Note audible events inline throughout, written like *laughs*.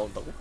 나온다고?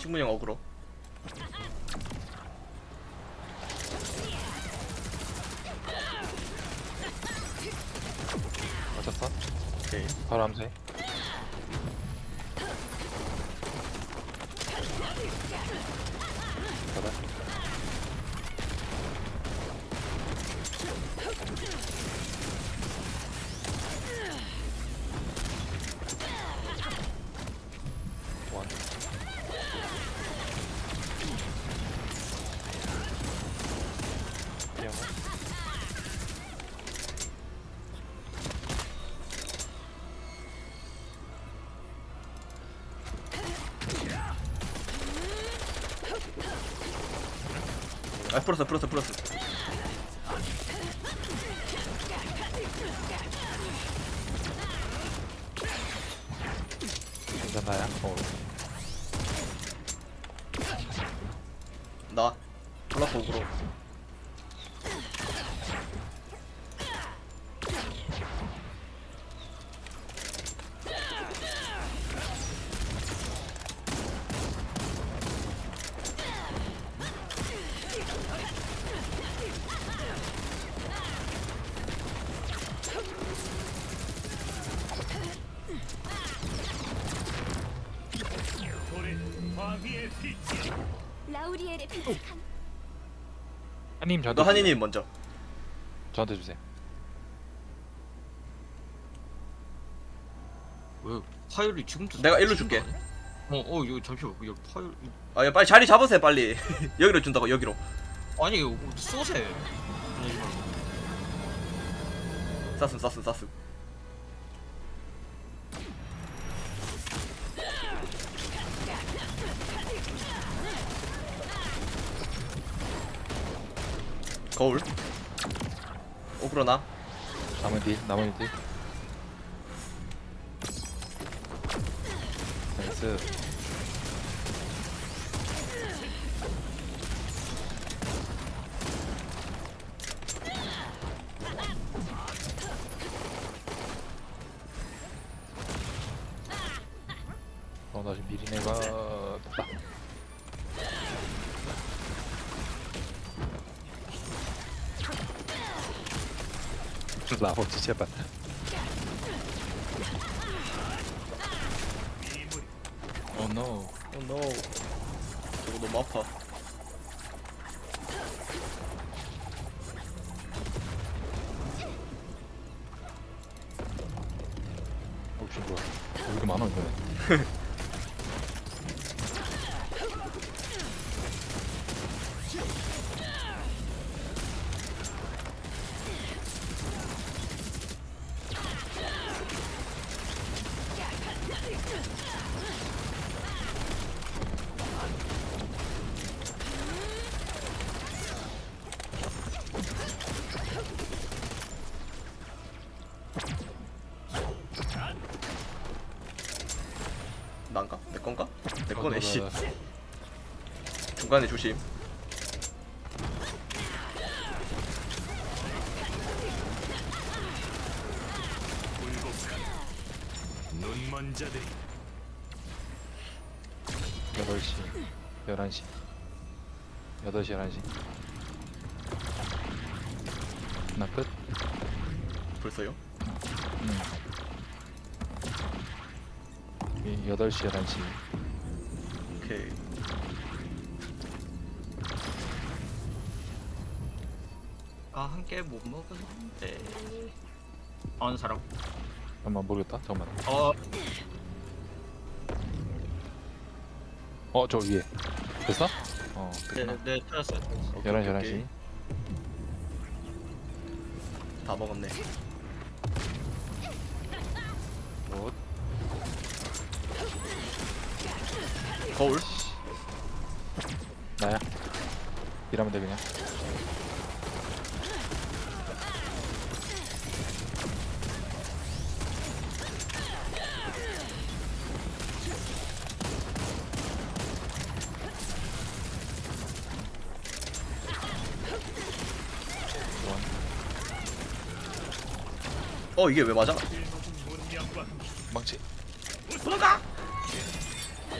충분히 어그로. 맞았어? 오케이. 바로 암세 아 풀었어 풀었어 풀었어. 괜찮나요? 어. 나 플러스 어그로 라우디엘의 빛이 강. 한님 저한테 너 한이님 먼저. 저한테 주세요. 왜 파일이 지금도 내가 일로 줄게. 어어 이거 잠시만 이거 파일 아 야, 빨리 자리 잡으세요 빨리. *laughs* 여기로 준다고 여기로. 아니 이거 쏘세 쐈음 쐈음 쐈음 거울? 오그로 나? 남은 뒤 남은 뒤 나이스. 어나 지금 미리 내가 됐다 라버지 제발 오 노. 오 노. 저거 너무 아파. 뭐야? 왜 이렇게 많아 이거? *laughs* 난가? 내 건가? 내 어, 거네 너, 씨. 너, 너. 중간에 조심. 눈먼 자들이. 8시 11시. 8시 11시. 나 끝? 벌써요? 응. 8시 11시. 오케이. 아 한 개 못 먹었는데. 아는 사람 잠깐만 모르겠다. 잠깐만. 어. 어 저 위에. 됐어? 어 네, 됐구나. 네 찾았어요 오케이, 11시 오케이, 11시. 다 먹었네. 뭐 거울? 나야. 이러면 돼 그냥 어 이게 왜 맞아? 망치.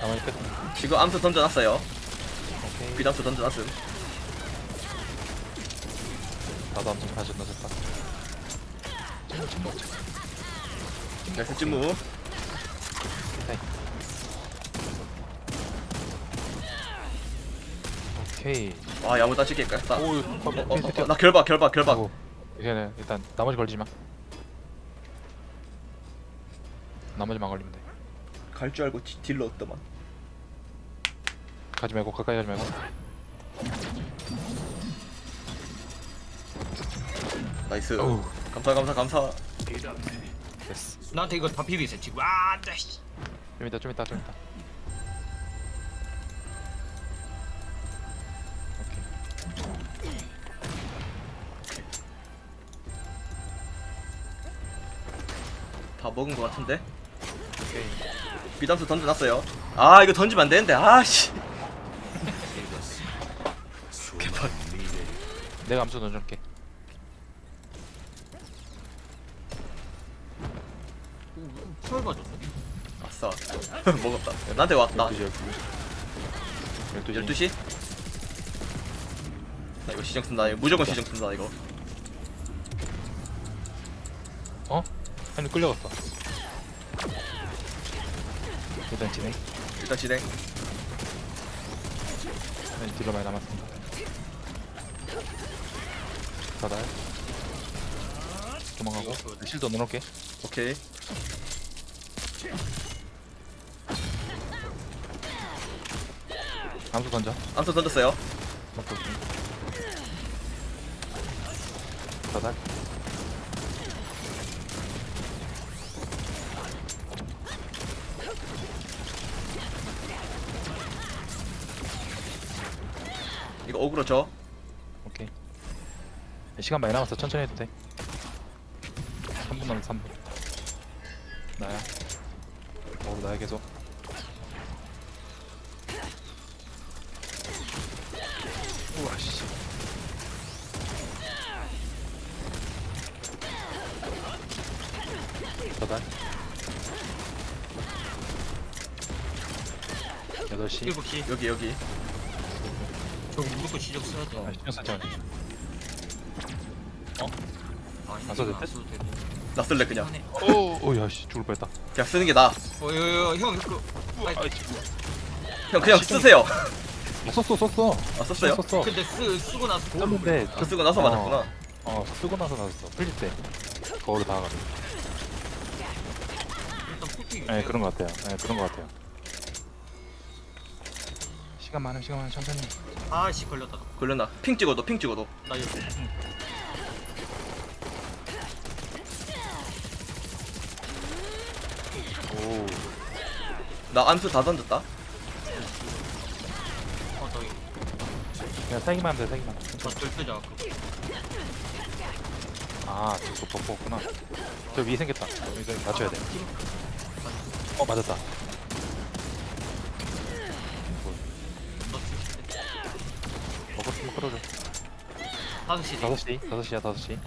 가만히 끝 지금 암수 던져놨어요. 오케이. 비담수 던져놨음. 나도 한번 다시 넣어줬다 나이스 찜무 오케이. 아 야무 따지게 깠다 어, 오 어, 어, 나 결박 결박 결박. 아이고, 이제는 일단 나머지 걸리지 마 나머지만 걸리면 돼. 갈 줄 알고 디- 딜러 없더만. 가지 말고 가까이 가지 말고. 나이스. 어우. 감사 감사 감사. 됐어. 나한테 이거 다 비비세 지금. 아 안돼 씨. 좀 이따 좀 이따 좀 이따 오케이. 다 먹은 거 같은데 비담수 던져놨어요. 아 이거 던지면 안 되는데. 아씨. 미래 내가 암수 던져줄게. 펄 맞았어 아싸 먹었다. 나한테 왔다. 12시 12시. 12시. 12시? 나 이거 시정 쓴다. 이거 무조건 시정 쓴다 이거. 어? 아니 끌려갔어 일단 진행. 일단 진행. 아니 딜러 많이 남았습니다. 바달 도망가고. 실드 넣어놓을게. 오케이. 암수 던져. 암수 던졌어요. 먹고 있어 바달 이거 어그로 줘 오케이. 시간 많이 남았어 천천히 해도 돼. 3분 남았어 3분. 나야. 어 나야 계속. 우와 씨. 저달. 8시. 7시. 여기 여기 저거 무조건 시적 써야 돼. 아 신경 쓰지 마안 써도 안 돼? 써도 되고 나 쓸래 그냥. 하네. 오, 오 야 씨 죽을 뻔했다. 그냥 쓰는 게 나아. 어, 여, 여, 형, 그, 아이, 형 그냥 쓰세요. 어, 썼어 썼어. 아 썼어요? 썼어 근데 쓰, 쓰고 나서 썼는데 저 쓰고 나서 어. 맞았구나. 어 쓰고 나서 나왔어. 풀릴 때. 거울로 다가가지고. 일단 네 그런 것 같아요. 네 그런 것 같아요 시간 많음 시간 많음 천천히. 아씨 걸렸다. 걸렸나? 핑 찍어도 핑 찍어도. 나 이거 오. 나 암수 다 던졌다. 어나 이거. 그냥 세기만 하면 돼 세기만 저 들뜨자 아 저거 버퍼 없구나. 저 위에 생겼다. 여기서 맞춰야 돼어 맞았다 버퍼 끌어줘 다섯 시. 5시? 5시야 5시?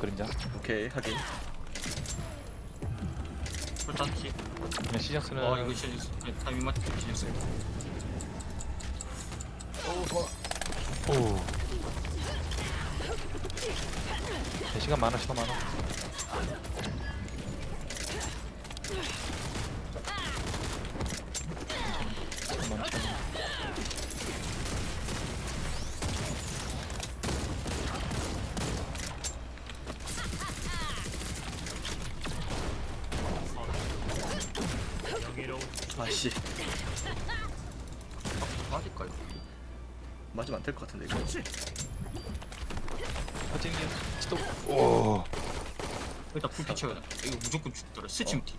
그림자. 오케이 하긴 시. 그냥 시장 쓰는 어 이거 진짜 타이밍 맞게 진짜 쓰 오. 네, 시간 많아, 시간 많아. 시간 많아, 시간 많아. 명예로운 아씨. 맞을까요? 맞으면 안 될 것 같은데 이거. 화진기 스톱. 오. 일단 불빛 채워놔 이거 무조건 죽더라. 스치면 티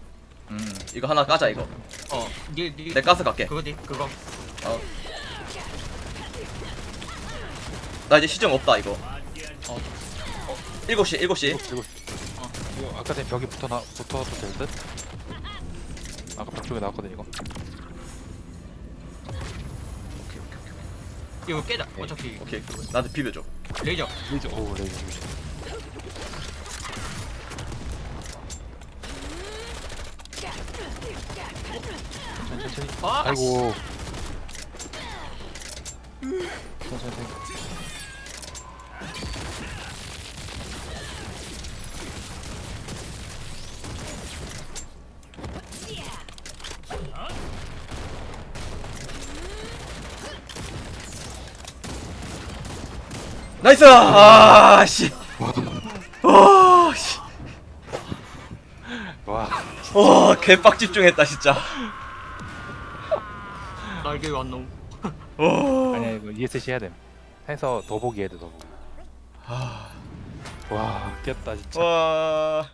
음. 이거 하나 까자 이거. 어니니 내 가스 갈게. 그거지 그거. 나 이제 시정 없다 이거. 어. 7시 7시. 그리고 이거 아까 전에 벽에 붙어 나 붙어도 될 듯? 아까 벽 쪽에 나왔거든 이거. 이거 깨자 어차피 오케이 나한테 비벼줘 레이저 레이저 오 레이저. 천천히 천천히. 아 아이고. 천천히 나이스 아 씨 와 씨 와. 와 개빡 집중했다 진짜 날개 왜안 나옴 오 아니야 이거 ESC 해야 됨. 해서 더보기 해야 돼 더보기. 와 깼다 진짜. 와